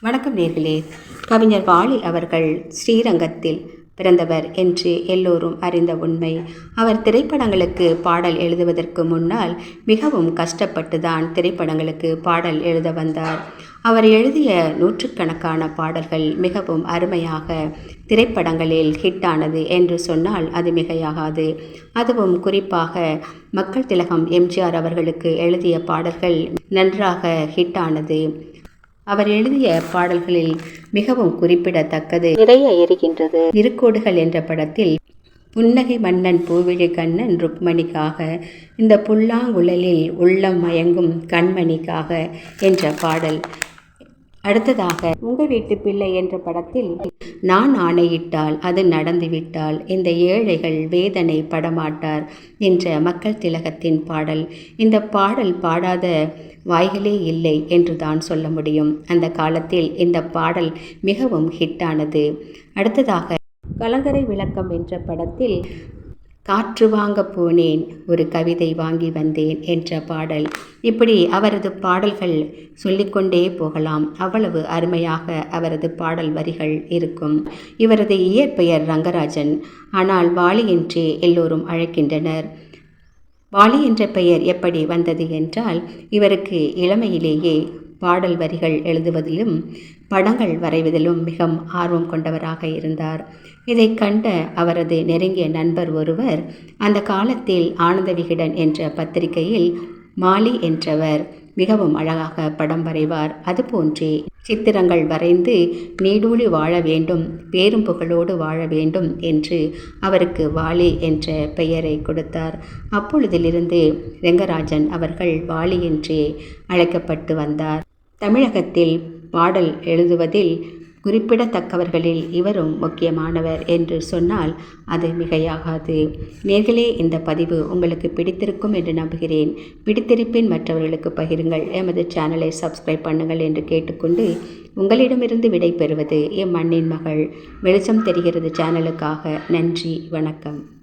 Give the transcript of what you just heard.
வணக்கம் நேர்களே. கவிஞர் வாலி அவர்கள் ஸ்ரீரங்கத்தில் பிறந்தவர் என்று எல்லோரும் அறிந்த உண்மை. அவர் திரைப்படங்களுக்கு பாடல் எழுதுவதற்கு முன்னால் மிகவும் கஷ்டப்பட்டுதான் திரைப்படங்களுக்கு பாடல் எழுத வந்தார். அவர் எழுதிய நூற்றுக்கணக்கான பாடல்கள் மிகவும் அருமையாக திரைப்படங்களில் ஹிட்டானது என்று சொன்னால் அது மிகையாகாது. அதுவும் குறிப்பாக மக்கள் திலகம் எம்ஜிஆர் அவர்களுக்கு எழுதிய பாடல்கள் நன்றாக ஹிட்டானது அவர் எழுதிய பாடல்களில் மிகவும் குறிப்பிடத்தக்கது. நிறைய எரிகின்றது இருக்கோடுகள் என்ற படத்தில் புன்னகை மன்னன் பூவிழி கண்ணன் ருக்மணிக்காக இந்த புல்லாங்குழலில் உள்ளம் மயங்கும் கண்மணிக்காக என்ற பாடல். அடுத்ததாக உங்க வீட்டு பிள்ளை என்ற படத்தில் நான் ஆணையிட்டால் அது நடந்துவிட்டால் இந்த ஏழைகள் வேதனை படமாட்டார் என்ற மக்கள் திலகத்தின் பாடல். இந்த பாடல் பாடாத வாய்களே இல்லை என்று தான் சொல்ல முடியும். அந்த காலத்தில் இந்த பாடல் மிகவும் ஹிட்டானது அடுத்ததாக கலங்கரை விளக்கம் என்ற படத்தில் காற்று வாங்க போனேன் ஒரு கவிதை வாங்கி வந்தேன் என்ற பாடல். இப்படி அவரது பாடல்கள் சொல்லிக்கொண்டே போகலாம். அவ்வளவு அருமையாக அவரது பாடல் வரிகள் இருக்கும். இவரது இயற்பெயர் ரங்கராஜன். ஆனால் வாலி என்றே எல்லோரும் அழைக்கின்றனர். வாலி என்ற பெயர் எப்படி வந்தது என்றால் இவருக்கு இளமையிலேயே பாடல் வரிகள் எழுதுவதிலும் படங்கள் வரைவதிலும் மிகவும் ஆர்வம் கொண்டவராக இருந்தார். இதை கண்ட அவரது நெருங்கிய நண்பர் ஒருவர் அந்த காலத்தில் ஆனந்த விகடன் என்ற பத்திரிகையில் மாலி என்றவர் மிகவும் அழகாக படம் வரைவார். அதுபோன்றே சித்திரங்கள் வரைந்து நீடூழி வாழ வேண்டும் பேரும் புகழோடு வாழ வேண்டும் என்று அவருக்கு வாலி என்ற பெயரை கொடுத்தார். அப்பொழுதிலிருந்து ரெங்கராஜன் அவர்கள் வாலி என்றே அழைக்கப்பட்டு வந்தார். தமிழகத்தில் பாடல் எழுதுவதில் குறிப்பிடத்தக்கவர்களில் இவரும் முக்கியமானவர் என்று சொன்னால் அது மிகையாகாது. நேர்களே இந்த பதிவு உங்களுக்கு பிடித்திருக்கும் என்று நம்புகிறேன். பிடித்திருப்பின் மற்றவர்களுக்கு பகிருங்கள். எமது சேனலை சப்ஸ்கிரைப் பண்ணுங்கள் என்று கேட்டுக்கொண்டு உங்களிடமிருந்து விடை பெறுவது எம் மண்ணின் மகள். வெளிச்சம் தெரிகிறது சேனலுக்காக. நன்றி வணக்கம்.